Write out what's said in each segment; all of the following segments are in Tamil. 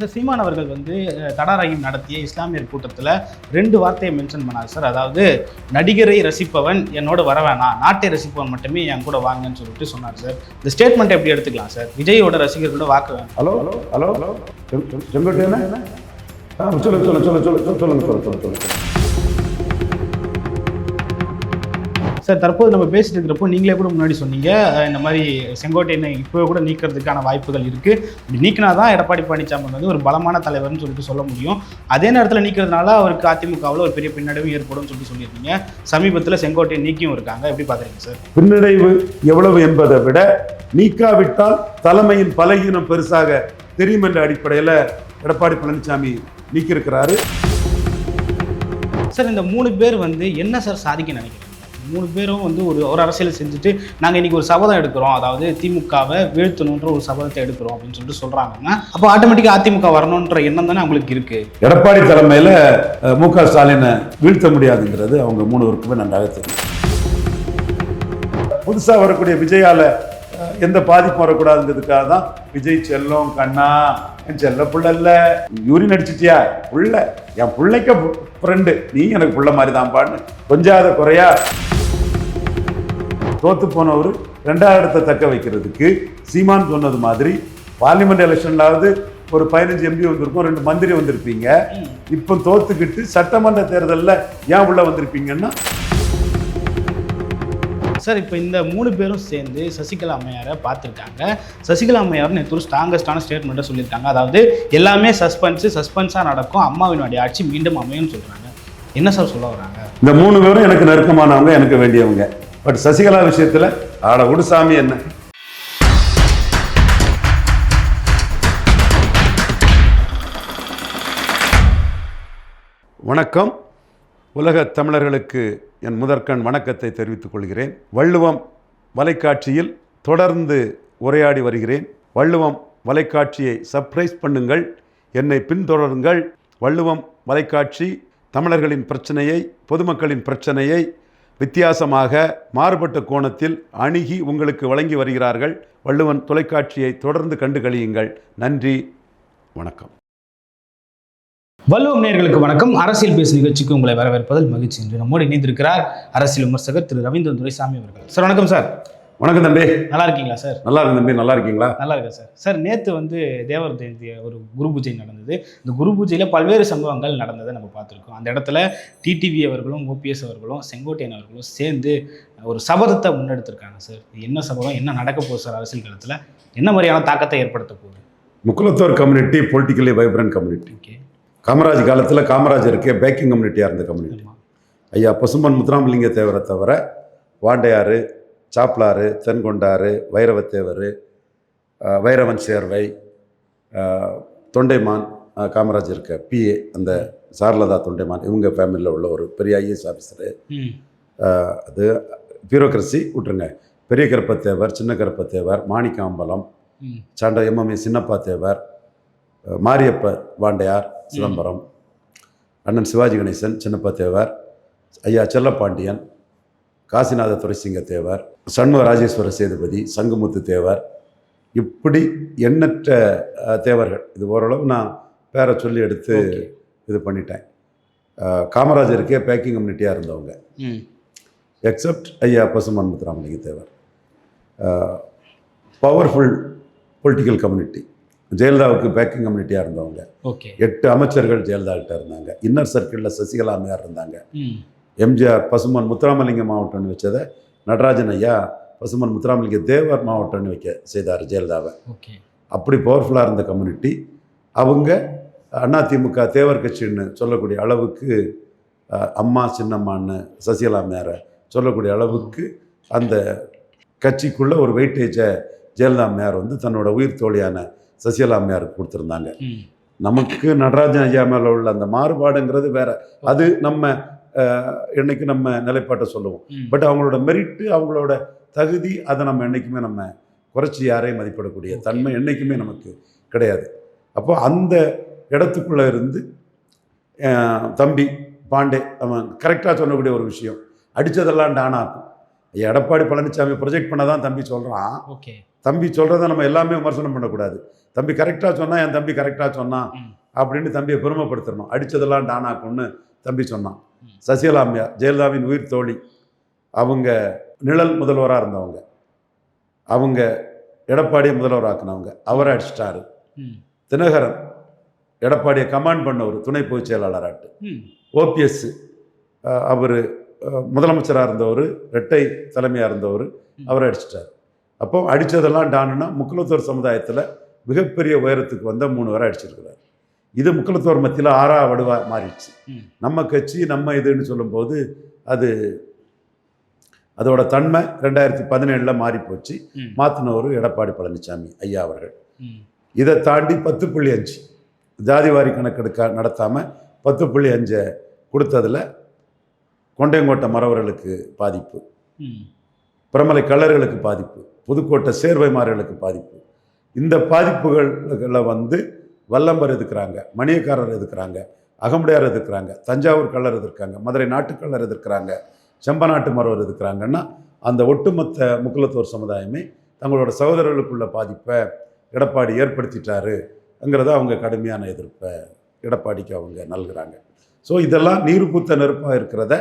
சார் சீமான் அவர்கள் வந்து தடாராயம் நடத்திய இஸ்லாமியர் கூட்டத்தில் ரெண்டு வார்த்தையை மென்ஷன் பண்ணார் சார் அதாவது நடிகரை ரசிப்பவன் என்னோட வர வேணாம் நாட்டை ரசிப்பவன் மட்டுமே என் கூட வாங்கன்னு சொல்லிட்டு சொன்னார் சார் இந்த ஸ்டேட்மெண்ட் எப்படி எடுத்துக்கலாம் சார் விஜயோட ரசிகர்களோட வாக்கு வேணும் ஹலோ ஹலோ ஹலோ ஹலோ சொல்லு சொல்லு சொல்லுங்க சொல்லுங்க சொல்லுங்க சொல்லுங்க சொல்லுங்க சொல்லுங்க சார் தற்போது நம்ம பேசிட்டு இருக்கிறப்போ நீங்களே கூட முன்னாடி சொன்னீங்க இந்த மாதிரி செங்கோட்டையனை இப்போ கூட நீக்கிறதுக்கான வாய்ப்புகள் இருக்கு. இப்படி நீக்கினா தான் எடப்பாடி பழனிசாமி வந்து ஒரு பலமான தலைவர்னு சொல்லிட்டு சொல்ல முடியும். அதே நேரத்தில் நீக்கிறதுனால அவருக்கு அதிமுகவில் ஒரு பெரிய பின்னடைவு ஏற்படும் சொல்லிட்டு சொல்லியிருந்தீங்க. சமீபத்தில் செங்கோட்டையை நீக்கியும் இருக்காங்க. எப்படி பார்க்குறீங்க சார்? பின்னடைவு எவ்வளவு என்பதை விட நீக்காவிட்டால் தலைமையின் பலகீனம் பெருசாக தெரியும் என்ற அடிப்படையில் எடப்பாடி பழனிசாமி நீக்கியிருக்கிறாரு. சார் இந்த மூணு பேர் வந்து என்ன சார் சாதிக்க நினைக்கிறீங்க? மூணு பேரும் வந்து ஒரு ஒரு அரசியல் செஞ்சுட்டு நாங்கள் இன்னைக்கு ஒரு சபதம் எடுக்கிறோம். அதாவது திமுகவை வீழ்த்தணுன்ற ஒரு சபதத்தை எடுக்கிறோம் அப்படின்னு சொல்லிட்டு சொல்கிறாங்கன்னா அப்போ ஆட்டோமேட்டிக்காக அதிமுக வரணுன்ற எண்ணம் தானே அவங்களுக்கு இருக்குது எடப்பாடி தலைமையில் மு க ஸ்டாலினை வீழ்த்த முடியாதுங்கிறது அவங்க மூணு பேருக்குமே நன்றாக தெரியும். புதுசாக வரக்கூடிய விஜயால எந்த பாதிப்பும் வரக்கூடாதுங்கிறதுக்காக தான் விஜய் செல்லம் கண்ணா என் செல்ல புள்ள யூரின் அடிச்சிட்டியா? புள்ள. என் பிள்ளைக்க ஃப்ரெண்டு நீ எனக்கு புள்ள மாதிரி தான் பான்னு கொஞ்சாத குறையா. தோத்து போனவர் ரெண்டாவது இடத்தை தக்க வைக்கிறதுக்கு சீமான் சொன்னது மாதிரி பார்லிமெண்ட் எலெக்ஷன்லாவது ஒரு பதினஞ்சு எம்பி வந்திருக்கும் ரெண்டு மந்திரி வந்திருப்பீங்க. இப்போ தோத்துக்கிட்டு சட்டமன்ற தேர்தலில் ஏன் உள்ள வந்திருப்பீங்கன்னா சார் இப்போ இந்த மூணு பேரும் சேர்ந்து சசிகலா அம்மையாரை பார்த்துருக்காங்க. சசிகலா அம்மையார் நேற்று ஒரு ஸ்ட்ராங்கஸ்டான ஸ்டேட்மெண்ட்டை சொல்லியிருக்காங்க. அதாவது எல்லாமே சஸ்பென்ஸு சஸ்பென்ஸாக நடக்கும். அம்மாவினுடைய ஆட்சி மீண்டும் அமையும்னு சொல்கிறாங்க என்ன சார் சொல்ல வராங்க இந்த மூணு பேரும் எனக்கு நெருக்கமானவங்க எனக்கு வேண்டியவங்க. பட் சசிகலா விஷயத்தில் ஆட விடு சாமி என்ன? வணக்கம். உலக தமிழர்களுக்கு என் முதற்கண் வணக்கத்தை தெரிவித்துக் கொள்கிறேன். வள்ளுவம் வலைக்காட்சியில் தொடர்ந்து உரையாடி வருகிறேன். வள்ளுவம் வலைக்காட்சியை சர்ப்ரைஸ் பண்ணுங்கள். என்னை பின்தொடருங்கள். வள்ளுவம் வலைக்காட்சி தமிழர்களின் பிரச்சனையை பொதுமக்களின் பிரச்சனையை வித்தியாசமாக மாறுபட்ட கோணத்தில் அணுகி உங்களுக்கு வழங்கி வருகிறார்கள். வள்ளுவன் தொலைக்காட்சியை தொடர்ந்து கண்டு கழியுங்கள் நன்றி வணக்கம். வள்ளுவம் நேர்களுக்கு வணக்கம். அரசியல் பேசு நிகழ்ச்சிக்கு உங்களை வரவேற்பதில் மகிழ்ச்சி. என்று நம்மோடு இணைந்திருக்கிறார் அரசியல் விமர்சகர் திரு ரவீந்திரன் துரைசாமி அவர்கள். சார் வணக்கம் சார். வணக்கம் தம்பி. நல்லா இருக்கீங்களா சார்? நல்லா இருக்கு தம்பி நல்லா இருக்கீங்களா நல்லா இருக்கேன் சார். சார் நேற்று வந்து தேவர் ஜெயந்தி ஒரு குரு பூஜை நடந்தது. இந்த குரு பூஜையில் பல்வேறு சம்பவங்கள் நடந்ததை நம்ம பார்த்துருக்கோம். அந்த இடத்துல டிடிவி அவர்களும் ஓபிஎஸ் அவர்களும் செங்கோட்டையன் அவர்களும் சேர்ந்து ஒரு சபதத்தை முன்னெடுத்திருக்காங்க சார். என்ன சபதம்? என்ன நடக்க போகுது சார் அரசியல் களத்தில்? என்ன மாதிரியான தாக்கத்தை ஏற்படுத்த போகுது? Mukkulathor community politically vibrant community okay Kamaraj காலத்தில் காமராஜருக்கு பேக்கிங் கம்யூனிட்டியாக இருந்த கம்யூனிட்டி ஐயா பசும்பன் முத்துராமலிங்க தேவரை தவிர வாண்டையாறு சாப்ளாறு தென்கொண்டாறு வைரவத்தேவர் வைரவன் சேர்வை தொண்டைமான் காமராஜ் இருக்க பிஏ அந்த சாரலதா தொண்டைமான் இவங்க ஃபேமிலியில் உள்ள ஒரு பெரிய ஐஏஎஸ் ஆஃபீஸரு அது பியூரோக்ரஸி விட்டுருங்க. பெரிய கருப்பத்தேவர் சின்ன கருப்பத்தேவர் மாணிக்காம்பலம் சாண்ட எம்எம்ஏ சின்னப்பா தேவர் மாரியப்ப வாண்டையார் சிதம்பரம் அண்ணன் சிவாஜி கணேசன் சின்னப்பா தேவர் ஐயா செல்லப்பாண்டியன் காசிநாத துரைசிங்க தேவர் சண்முக ராஜேஸ்வர சேதுபதி சங்குமுத்து தேவர் இப்படி எண்ணற்ற தேவர்கள். இது ஓரளவு நான் பேரை சொல்லி எடுத்து. இது பண்ணிட்டேன். காமராஜருக்கே பேக்கிங் கம்யூனிட்டியாக இருந்தவங்க. எக்ஸப்ட் ஐயா Pasumpon Muthuramalinga Thevar powerful political community ஜெயலலிதாவுக்கு பேக்கிங் கம்யூனிட்டியாக இருந்தவங்க. ஓகே. எட்டு அமைச்சர்கள் ஜெயலலிதா கிட்ட இருந்தாங்க இன்னர் சர்க்கிளில் சசிகலா அம்மையார் இருந்தாங்க. எம்ஜிஆர் பசுமன் முத்துராமலிங்க மாவட்டம்னு வச்சதை நடராஜன் ஐயா பசுமன் முத்துராமலிங்க தேவர் மாவட்டம்னு வைக்க செய்தார் ஜெயலலிதாவை. அப்படி பவர்ஃபுல்லாக இருந்த கம்யூனிட்டி அவங்க அதிமுக தேவர் கட்சின்னு சொல்லக்கூடிய அளவுக்கு அம்மா சின்னம்மான்னு சசிகலா அம்மையாரை சொல்லக்கூடிய அளவுக்கு அந்த கட்சிக்குள்ள ஒரு வெயிட்டேஜை ஜெயலலிதா அம்மையார் வந்து தன்னோட உயிர் தோழியான சசிகலா அம்மையாருக்கு கொடுத்துருந்தாங்க. நமக்கு நடராஜன் ஐயா மேலே உள்ள அந்த மாறுபாடுங்கிறது வேற. அது நம்ம அஹ், என்னைக்கு நம்ம நிலைப்பாட்டை சொல்லுவோம். பட் அவங்களோட மெரிட்டு அவங்களோட தகுதி அதை நம்ம என்னைக்குமே நம்ம குறைச்சி யாரையும் மதிப்பிடக்கூடிய. தன்மை என்னைக்குமே நமக்கு கிடையாது. அப்போ அந்த இடத்துக்குள்ளே இருந்து தம்பி பாண்டே அவன் கரெக்டாக சொல்லக்கூடிய ஒரு விஷயம். அடித்ததெல்லாம் டானாக்கும் எடப்பாடி பழனிசாமி ப்ரொஜெக்ட் பண்ண தான் தம்பி சொல்கிறான் ஓகே. தம்பி சொல்கிறத நம்ம எல்லாமே விமர்சனம் பண்ணக்கூடாது. தம்பி கரெக்டாக சொன்னால் என் தம்பி கரெக்டாக சொன்னான். அப்படின்னு தம்பியை பெருமைப்படுத்தணும். அடித்ததெல்லாம் டானாக்கும்னு தம்பி சொன்னான். ம். சசிகலா அம்மையார் ஜெயலலிதாவின் உயிர் தோழி. அவங்க நிழல் முதல்வராக இருந்தவங்க. அவங்க எடப்பாடியை முதல்வராக்குனவங்க. அவரை அடிச்சிட்டாரு. தினகரன் எடப்பாடியை கமாண்ட் பண்ணவர் துணை பொதுச் செயலாளராட்டு. ஓபிஎஸ் அவர் முதலமைச்சராக இருந்தவர் ரெட்டை தலைமையாக இருந்தவர் அவரை அடிச்சிட்டார். அப்போ அடித்ததெல்லாம் டானுன்னா முக்குலத்தோர் சமுதாயத்தில் மிகப்பெரிய உயரத்துக்கு வந்த மூணு பேரை அடிச்சிருக்கிறார். இது முக்குலத்தோர் மத்தியில் ஆறா வடுவா மாறிடுச்சு. நம்ம கட்சி நம்ம இதுன்னு சொல்லும்போது அது அதோட தன்மை ரெண்டாயிரத்தி பதினேழில் மாறி போச்சு ம். மாற்றினவர் எடப்பாடி பழனிசாமி ஐயா அவர்கள். இதை தாண்டி பத்து புள்ளி அஞ்சு ஜாதிவாரி கணக்கெடுக்க நடத்தாமல் பத்து புள்ளி அஞ்சை கொடுத்ததில் கொண்டையங்கோட்டை மறவர்களுக்கு பாதிப்பு. பிரமலை கள்ளர்களுக்கு பாதிப்பு புதுக்கோட்டை சேர்வைமார்களுக்கு பாதிப்பு இந்த பாதிப்புகளில் வந்து வல்லம்பர் எதுக்குறாங்க? மணியக்காரர் எதுக்குறாங்க? அகமுடையார் எதிர்க்கிறாங்க தஞ்சாவூர் கள்ளர் எதிர்க்காங்க? மதுரை நாட்டுக்கள்ளர் எதிர்க்கிறாங்க? செம்பநாட்டு மறவர் எதிர்க்கிறாங்கன்னா அந்த ஒட்டுமொத்த முக்குலத்தோர் சமுதாயமே தங்களோட சகோதரர்களுக்குள்ள பாதிப்பை எடப்பாடி ஏற்படுத்திட்டாருங்கிறத அவங்க கடுமையான எதிர்ப்பை எடப்பாடிக்கு அவங்க நல்குறாங்க. ஸோ இதெல்லாம் நீர் பூத்த நெருப்பாக இருக்கிறத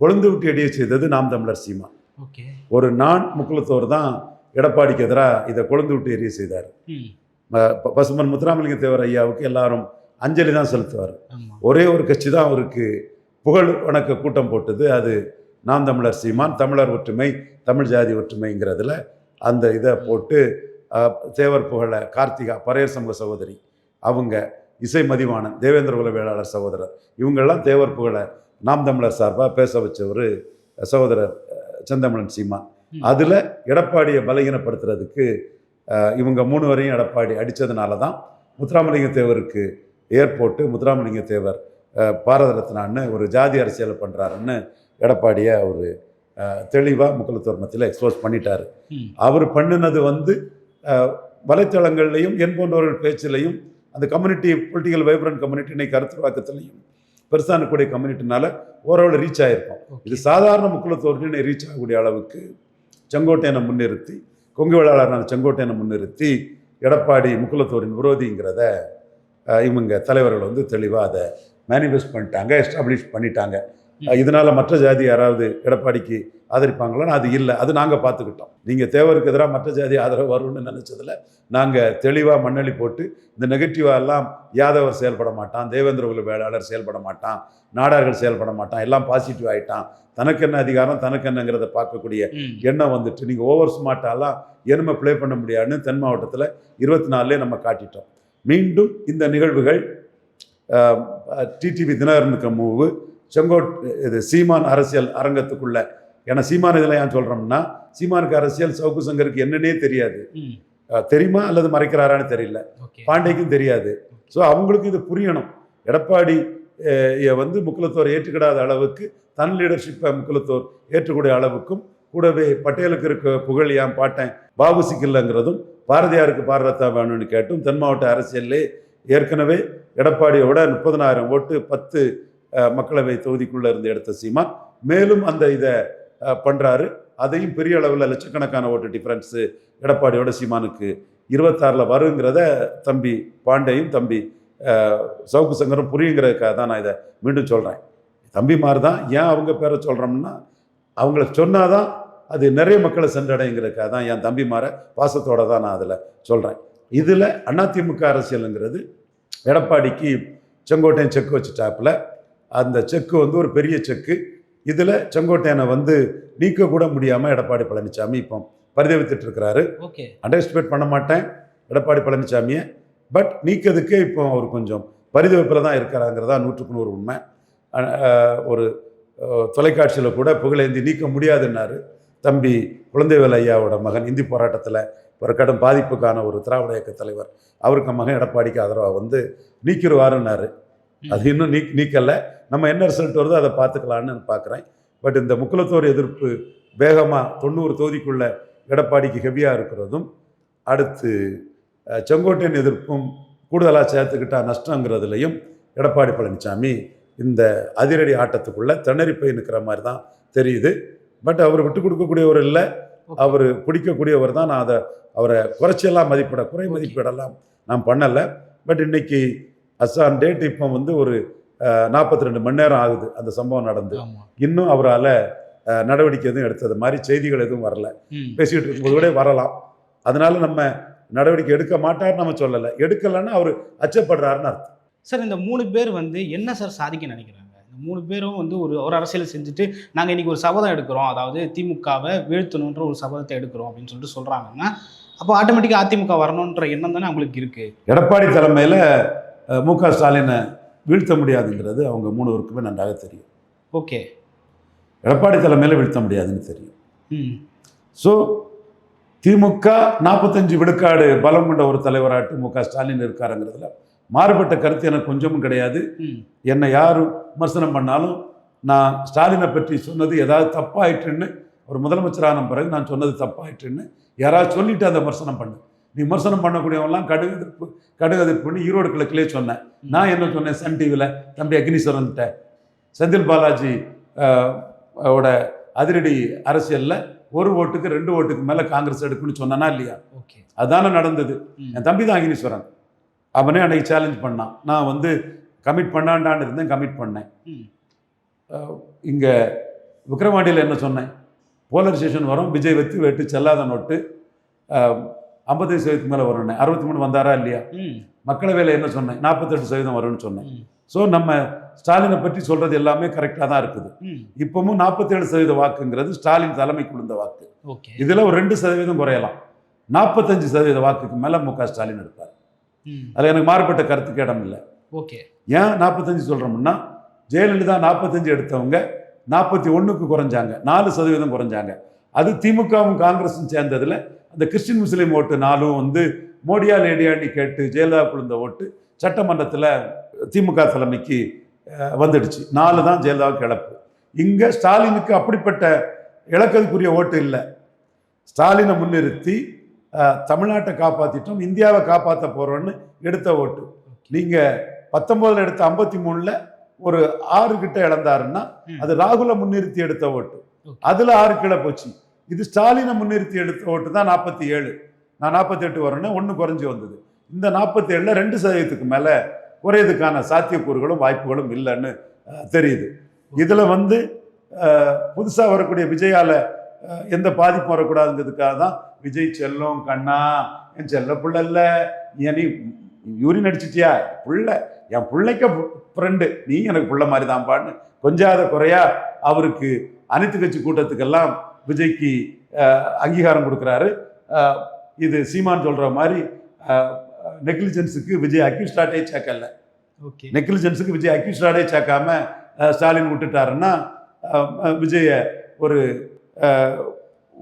கொழுந்து விட்டு எடிய செய்தது நாம் தமிழர் சீமா. ஓகே. ஒரு நான் முக்குலத்தோர் தான் எடப்பாடிக்கு எதிராக இதை கொழுந்து விட்டு எரிய செய்தார். ம். ம- ப- பசும்பன் முத்துராமலிங்க தேவர் ஐயாவுக்கு எல்லாரும் அஞ்சலி தான் செலுத்துவார் ஒரே ஒரு கட்சி தான் அவருக்கு புகழ் வணக்க கூட்டம் போட்டது அது நாம் தமிழர் சீமான் தமிழர் ஒற்றுமை தமிழ் ஜாதி ஒற்றுமைங்கிறதுல அந்த இதை போட்டு தேவர் புகழ கார்த்திகா பரையர் சமூக சகோதரி அவங்க இசை மதிவாணன் தேவேந்திர குல வேளாளர் சகோதரர் இவங்கெல்லாம் தேவர் புகழ நாம் தமிழர் சார்பாக பேச வச்சவர் சகோதரர் செந்தமிழன் சீமான். அதில் எடப்பாடியை பலகீனப்படுத்துறதுக்கு இவங்க மூணு வரையும் எடப்பாடி அடித்ததுனால தான் முத்துராமலிங்க தேவருக்கு ஏர்போர்ட்டு முத்துராமலிங்க தேவர் பாரத ரத்னான்னு ஒரு ஜாதி அரசியல் பண்ணுறாருன்னு எடப்பாடியை அவர் தெளிவாக முக்குலத்தோர் மத்தியில் எக்ஸ்போஸ் பண்ணிட்டாரு. அவர் பண்ணினது வந்து வலைத்தளங்கள்லையும் என் போன்றவர்கள் பேச்சிலையும் அந்த கம்யூனிட்டி பொலிட்டிக்கல் வைப்ரண்ட் கம்யூனிட்டி இன்னைக்கு கருத்துருவாக்கத்துலையும் பெருசான கூடிய கம்யூனிட்டினால ஓரளவு ரீச் ஆகிருக்கும். இது சாதாரண முக்குலத்தோர்னு ரீச் ஆகக்கூடிய அளவுக்கு செங்கோட்டையனை முன்னிறுத்தி கொங்கு வேளாளரான செங்கோட்டையனை முன்னிறுத்தி எடப்பாடி முக்குலத்தோரின் விரோதிங்கிறத இவங்க தலைவர்கள் வந்து தெளிவாக அதை மேனிஃபெஸ்ட் பண்ணிட்டாங்க எஸ்டாப்ளிஷ் பண்ணிட்டாங்க. இதனால மற்ற ஜாதி யாராவது எடப்பாடிக்கு ஆதரிப்பாங்களான்னு அது இல்லை. அது நாங்கள் பார்த்துக்கிட்டோம் நீங்கள் தேவருக்கு எதிராக மற்ற ஜாதி ஆதரவு வரும்னு நினச்சதில் நாங்கள் தெளிவாக மண்ணளி போட்டு இந்த நெகட்டிவாக எல்லாம் யாதவர் செயல்பட மாட்டான் தேவேந்திர குல வேளாளர் செயல்பட மாட்டான் நாடார்கள் செயல்பட மாட்டான் எல்லாம் பாசிட்டிவ் ஆகிட்டான் தனக்கு என்ன அதிகாரம் தனக்கு என்னங்கிறத பார்க்கக்கூடிய. எண்ணம் வந்துட்டு நீங்கள் ஓவர் ஸ்மார்ட்டாலாம் எருமை ப்ளே பண்ண முடியாதுன்னு தென் மாவட்டத்தில் இருபத்தி நாலுலேயே நம்ம காட்டிட்டோம். மீண்டும் இந்த நிகழ்வுகள் டிடிவி தினகரனுக்கு மூவு செங்கோட் இது சீமான் அரசியல் அரங்கத்துக்குள்ள. ஏன்னா சீமான் இதில் ஏன் சொல்கிறோம்னா சீமானுக்கு அரசியல் சவுக்கு சங்கருக்கு என்னன்னே தெரியாது. தெரியுமா அல்லது மறைக்கிறாரான்னு தெரியல. பாண்டிக்கும் தெரியாது. ஸோ அவங்களுக்கு இது புரியணும். எடப்பாடி வந்து முக்குலத்தோர் ஏற்றுக்கிடாத அளவுக்கு தன் லீடர்ஷிப்பை முக்குலத்தோர் ஏற்றுக்கூடிய அளவுக்கும் கூடவே பட்டேலுக்கு இருக்க புகழ் ஏன் பாட்டேன் பாபுசிக்கு இல்லைங்கிறதும் பாரதியாருக்கு பாரதத்தா வேணும்னு கேட்டும் தென் மாவட்ட அரசியல்லே ஏற்கனவே எடப்பாடியோட முப்பதனாயிரம் ஓட்டு பத்து மக்களவை தொகுதிக்குள்ளே இருந்து எடுத்த சீமா மேலும் அந்த இதை பண்ணுறாரு அதையும் பெரிய அளவில் லட்சக்கணக்கான ஓட்டு டிஃப்ரென்ஸு எடப்பாடியோட சீமானுக்கு இருபத்தாறில் வருங்கிறத தம்பி பாண்டேயும் தம்பி சவுக்கு சங்கரும் புரியுங்கிறதுக்காக தான் நான் இதை மீண்டும் சொல்கிறேன் தம்பிமார் தான் ஏன் அவங்க பேரை சொல்கிறோம்னா அவங்கள சொன்னாதான் அது நிறைய மக்களை சென்றடைங்கிறதுக்காக தான் என் தம்பிமாரை பாசத்தோடு தான் நான் அதில் சொல்கிறேன் இதில் அதிமுக அரசியலுங்கிறது எடப்பாடிக்கு செங்கோட்டையன் செக் டாப்பில் அந்த செக்கு வந்து ஒரு பெரிய செக்கு. இதில் செங்கோட்டையனை வந்து நீக்க கூட முடியாமல் எடப்பாடி பழனிசாமி இப்போ பரிதவித்துட்டு இருக்கிறாரு. ஓகே. அண்டர்ஸ்டிமேட் பண்ண மாட்டேன். எடப்பாடி பழனிசாமியை பட் நீக்கிறதுக்கே இப்போ அவர் கொஞ்சம் பரிதவிப்பில் தான் இருக்கிறாங்கிறதா நூற்றுக்கு நூறு உண்மை. ஒரு தொலைக்காட்சியில் கூட புகழேந்தி நீக்க முடியாதுன்னாரு. தம்பி குழந்தைவேல் ஐயாவோட மகன் இந்தி போராட்டத்தில் ஒரு கடும் பாதிப்புக்கான ஒரு திராவிட இயக்க தலைவர். அவருக்கு மகன் எடப்பாடிக்கு ஆதரவாக வந்து நீக்கிடுவாருன்னாரு. அது இன்னும் நீ நீக்கலை நம்ம என்ன ரிசல்ட் வருதோ அதை பார்த்துக்கலான்னு பார்க்குறேன். பட் இந்த முக்குலத்தோர் எதிர்ப்பு வேகமாக தொண்ணூறு தொகுதிக்குள்ள எடப்பாடிக்கு ஹெவியாக இருக்கிறதும் அடுத்து செங்கோட்டையன் எதிர்ப்பும் கூடுதலாக சேர்த்துக்கிட்டா நஷ்டங்கிறதுலையும் எடப்பாடி பழனிசாமி இந்த அதிரடி ஆட்டத்துக்குள்ளே திணறி போய் நிற்கிற மாதிரி தான் தெரியுது. பட் அவர் விட்டு கொடுக்கக்கூடியவர் இல்லை. அவர் பிடிக்கக்கூடியவர் தான். நான் அதை அவரை குறைச்சியெல்லாம் மதிப்பிட குறை மதிப்பிடலாம் நான் பண்ணலை. பட் இன்னைக்கு அசான் டேட் இப்போ வந்து ஒரு நாற்பத்தி ரெண்டு மணி நேரம் ஆகுது அந்த சம்பவம் நடந்து. இன்னும் அவரால் நடவடிக்கை எதுவும் எடுத்தது. மாதிரி செய்திகள் எதுவும் வரல. பேசிக்கிட்டு இருக்கும்போது கூட வரலாம். அதனால நம்ம நடவடிக்கை எடுக்க மாட்டார் நம்ம சொல்லலை. எடுக்கலைன்னா அவர் அச்சப்படுறாருன்னு அர்த்தம். சார் இந்த மூணு பேர் வந்து என்ன சார் சாதிக்க நினைக்கிறாங்க? இந்த மூணு பேரும் வந்து ஒரு ஒரு அரசியல் செஞ்சுட்டு நாங்கள் இன்னைக்கு ஒரு சபதம் எடுக்கிறோம். அதாவது திமுகவை வீழ்த்தணுன்ற ஒரு சபதத்தை எடுக்கிறோம் அப்படின்னு சொல்லிட்டு சொல்றாங்கன்னா அப்போ ஆட்டோமேட்டிக்காக அதிமுக வரணுன்ற எண்ணம் தானே அவங்களுக்கு இருக்கு. எடப்பாடி தலைமையில் மு க ஸ்டாலினை வீழ்த்த முடியாதுங்கிறது அவங்க மூணுவருக்குமே நன்றாக தெரியும். ஓகே. எடப்பாடி தலைமையில் வீழ்த்த முடியாதுன்னு தெரியும். ம். ஸோ திமுக நாற்பத்தஞ்சு விழுக்காடு பலம் கொண்ட ஒரு தலைவராட்டு மு க ஸ்டாலின் இருக்காருங்கிறதுல மாறுபட்ட கருத்து எனக்கு கொஞ்சமும் கிடையாது. என்னை யார் விமர்சனம் பண்ணாலும் நான் ஸ்டாலினை பற்றி சொன்னது ஏதாவது தப்பாயிட்டுன்னு ஒரு முதலமைச்சரான பிறகு நான் சொன்னது தப்பாயிட்டுன்னு யாராவது சொல்லிட்டு அந்த விமர்சனம் பண்ணு. நீ விமர்சனம் பண்ணக்கூடியவங்களாம் கடுகு எதிர்ப்பு கடுகு எதிர்ப்புன்னு ஈரோடு கிழக்கிலே சொன்னேன். நான் என்ன சொன்னேன் சன் டிவியில் தம்பி அக்னீஸ்வரன்ட்ட. செந்தில் பாலாஜி ஓட அதிரடி அரசியலில் ஒரு ஓட்டுக்கு ரெண்டு ஓட்டுக்கு மேலே காங்கிரஸ் எடுக்குன்னு சொன்னனா இல்லையா? ஓகே. அதானே நடந்தது. என் தம்பி தான் அக்னீஸ்வரன். அவனே அன்னைக்கு சேலஞ்ச் பண்ணான். நான் வந்து கமிட் பண்ணாண்டான்னு இருந்தேன் கமிட் பண்ணேன். இங்கே விக்ரவாண்டியில் என்ன சொன்னேன்? போலரைசேஷன் வரும் விஜய் வெத்து வெட்டு செல்லாத நோட்டு. ஐம்பத்தஞ்சு சதவீதத்துக்கு மேலே வரும்னே. அறுபத்தி மூணு வந்தாரா இல்லையா? மக்களவையில் என்ன சொன்னேன்? நாற்பத்தெட்டு சதவீதம் வரும்னு சொன்னேன். ஸோ நம்ம ஸ்டாலினை பற்றி சொல்கிறது எல்லாமே கரெக்டாக தான் இருக்குது. இப்போவும் நாற்பத்தேழு சதவீத வாக்குங்கிறது ஸ்டாலின் தலைமைக்கு விழுந்த வாக்கு. இதில் ஒரு ரெண்டு சதவீதம் குறையலாம். நாற்பத்தஞ்சு சதவீத வாக்குக்கு மேலே மு க ஸ்டாலின் எடுப்பார் அதில் எனக்கு மாறுபட்ட கருத்துக்கு இடம் இல்லை. ஓகே. ஏன் நாற்பத்தஞ்சு சொல்கிறோம்னா ஜெயலலிதா நாற்பத்தஞ்சு எடுத்தவங்க நாற்பத்தி ஒன்றுக்கு குறைஞ்சாங்க. நாலு சதவீதம் குறைஞ்சாங்க. அது திமுகவும் காங்கிரஸும் சேர்ந்ததில் அந்த கிறிஸ்டின் முஸ்லீம் ஓட்டு நாலும் வந்து மோடியா லேடியான்னு கேட்டு ஜெயலலிதா குழுந்த ஓட்டு சட்டமன்றத்தில் திமுக தலைமைக்கு வந்துடுச்சு. நாலு தான் ஜெயலலிதாவுக்கு இழப்பு. இங்கே ஸ்டாலினுக்கு அப்படிப்பட்ட இழக்கதுக்குரிய ஓட்டு இல்லை. ஸ்டாலினை முன்னிறுத்தி தமிழ்நாட்டை காப்பாற்றிட்டோம் இந்தியாவை காப்பாற்ற போகிறோன்னு எடுத்த ஓட்டு. நீங்கள் பத்தொம்போதில் எடுத்த ஐம்பத்தி மூணில் ஒரு ஆறு கிட்ட இழந்தாருன்னா. அது ராகுலை முன்னிறுத்தி எடுத்த ஓட்டு. அதில் ஆறு கீழே போச்சு. இது ஸ்டாலினை முன்னிறுத்தி எடுத்த ஓட்டு தான் நாற்பத்தி ஏழு. நான் நாற்பத்தெட்டு வரேன்னா ஒன்று குறைஞ்சி வந்தது. இந்த நாற்பத்தி ஏழில் ரெண்டு சதவீதத்துக்கு மேலே குறையதுக்கான சாத்தியக்கூறுகளும் வாய்ப்புகளும் இல்லைன்னு தெரியுது. இதில் வந்து புதுசாக வரக்கூடிய விஜயால எந்த பாதிப்பும் வரக்கூடாதுங்கிறதுக்காக தான் விஜய் செல்லும் கண்ணா என் செல்ல புள்ள இல்லை. நீ யூரின் அடிச்சிட்டியா? பிள்ளை. என் பிள்ளைக்க ஃப்ரெண்டு நீ எனக்கு பிள்ளை மாதிரி தான்பான்னு கொஞ்சாத குறையா அவருக்கு அனைத்து கட்சி கூட்டத்துக்கெல்லாம் விஜய்க்கு அங்கீகாரம் கொடுக்குறாரு. இது சீமான் சொல்ற மாதிரி நெக்லிஜென்ஸுக்கு விஜய் அக்யூஸ்டாட்டே சேர்க்கல. ஓகே. நெக்லிஜென்ஸுக்கு விஜய் அக்யூஸ்டாடே சேர்க்காம ஸ்டாலின் விட்டுட்டாருன்னா விஜய ஒரு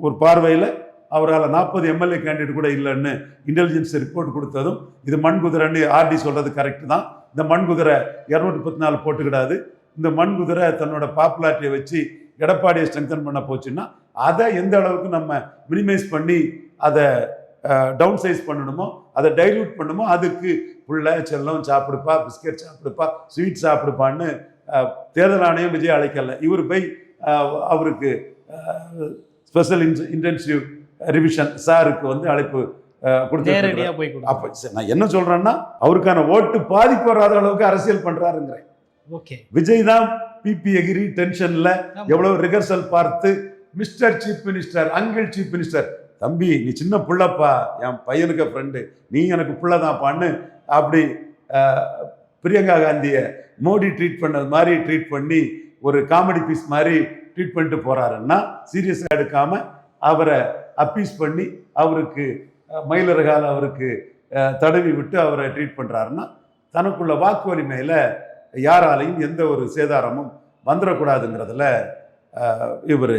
ஒரு பார்வையில் அவரால் நாற்பது எம்எல்ஏ கேண்டிடேட் கூட இல்லைன்னு இன்டெலிஜென்ஸ் ரிப்போர்ட் கொடுத்ததும் இது மண் குதிரைன்னு ஆர்டி சொல்கிறது கரெக்ட் தான். இந்த மண் குதிரை இரநூத்தி முப்பத்தி நாலு போட்டுக்கிடாது. இந்த மண் குதிரை தன்னோட பாப்புலாரிட்டியை வச்சு எடப்பாடியை ஸ்ட்ரெங்தன் பண்ண போச்சுன்னா அதை எந்த அளவுக்கு நம்ம மினிமைஸ் பண்ணி அதை டவுன் சைஸ் பண்ணணுமோ அதை டைல்யூட் பண்ணுமோ அதுக்கு புள்ள செல்லம் சாப்பிடுப்பா பிஸ்கட் சாப்பிடுப்பா ஸ்வீட் சாப்பிடுப்பான்னு தேர்தல் ஆணையம் விஜய் அழைக்கல. இவர் போய் அவருக்கு ஸ்பெஷல் இன்டென்சிவ் ரிவிஷன் சாருக்கு வந்து அழைப்பு கொடுத்து போய் அப்போ நான் என்ன சொல்றேன்னா அவருக்கான ஓட்டு பாதிப்பு வராத அளவுக்கு அரசியல் பண்றாருங்கிறேன். ஓகே. விஜய் தான் பிபி எகிரி டென்ஷன்ல எவ்வளவு ரிகர்சல் பார்த்து mister chief minister uncle chief minister தம்பி நீ சின்ன புள்ளப்பா என் பையனுக்கு ஃப்ரெண்டு நீ எனக்கு புள்ளதான்ப்பான்னு அப்படி பிரியங்கா காந்தியை மோடி ட்ரீட் பண்ணது மாதிரி ட்ரீட் பண்ணி ஒரு காமெடி பீஸ் மாதிரி ட்ரீட் பண்ணிட்டு போறாருன்னா சீரியஸாக எடுக்காம அவரை அப்பீஸ் பண்ணி அவருக்கு அஹ், மயிலிறகால அவருக்கு தடவி விட்டு அவரை ட்ரீட் பண்றாருன்னா தனக்குள்ள வாக்கு வலிமையில யாராலையும் எந்த ஒரு சேதாரமும் வந்துடக்கூடாதுங்கிறதுல இவர்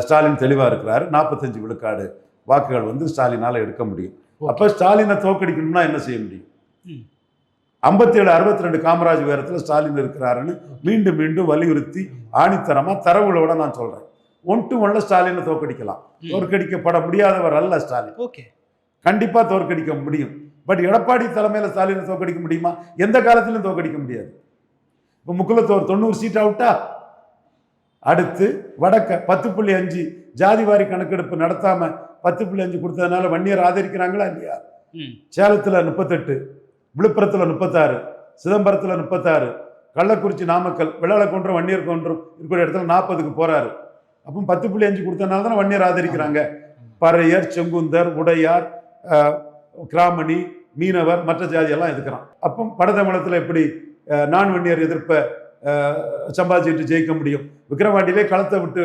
ஸ்டாலின் தெளிவாக இருக்கிறாரு. நாற்பத்தஞ்சு விழுக்காடு வாக்குகள் வந்து ஸ்டாலினால் எடுக்க முடியும். அப்போ ஸ்டாலினை தோக்கடிக்கணும்னா என்ன செய்ய முடியும்? ம். ஐம்பத்தேழு அறுபத்தி ரெண்டு காமராஜ் உயரத்தில் ஸ்டாலின் இருக்கிறாருன்னு மீண்டும் மீண்டும் வலியுறுத்தி ஆணித்தரமாக தரவுகளோட நான் சொல்கிறேன் ஒன் டு ஒன்ல ஸ்டாலினை தோக்கடிக்கலாம் ம். தோற்கடிக்கப்பட முடியாதவர் அல்ல ஸ்டாலின். ஓகே. கண்டிப்பாக தோற்கடிக்க முடியும். பட் எடப்பாடி தலைமையில் ஸ்டாலினை தோற்கடிக்க முடியுமா? எந்த காலத்திலும் தோற்கடிக்க முடியாது. இப்போ முக்குலத்தோர் தொண்ணூறு சீட் அவுட்டா அடுத்து வடக்க பத்து புள்ளி அஞ்சு ஜாதி வாரி கணக்கெடுப்பு நடத்தாம பத்து புள்ளி அஞ்சு கொடுத்ததுனால வன்னியர் ஆதரிக்கிறாங்களா இல்லையா? சேலத்தில் முப்பத்தெட்டு விழுப்புரத்தில் முப்பத்தாறு சிதம்பரத்தில் முப்பத்தாறு கள்ளக்குறிச்சி நாமக்கல் விளால கொன்றும் வன்னியர் கொன்றும் இருக்கிற இடத்துல நாற்பதுக்கு போறாரு. அப்போ பத்து புள்ளி அஞ்சு கொடுத்தனால தானே வன்னியர் ஆதரிக்கிறாங்க. பறையர் செங்குந்தர் உடையார் கிராமணி மீனவர் மற்ற ஜாதியெல்லாம் எதுக்குறான்? அப்போ வடதமிழத்தில் எப்படி நான் வன்னியர் எதிர்ப்பை சம்பாதிச்சுட்டு ஜெயிக்க முடியும். விக்ரவாண்டியிலே களத்தை விட்டு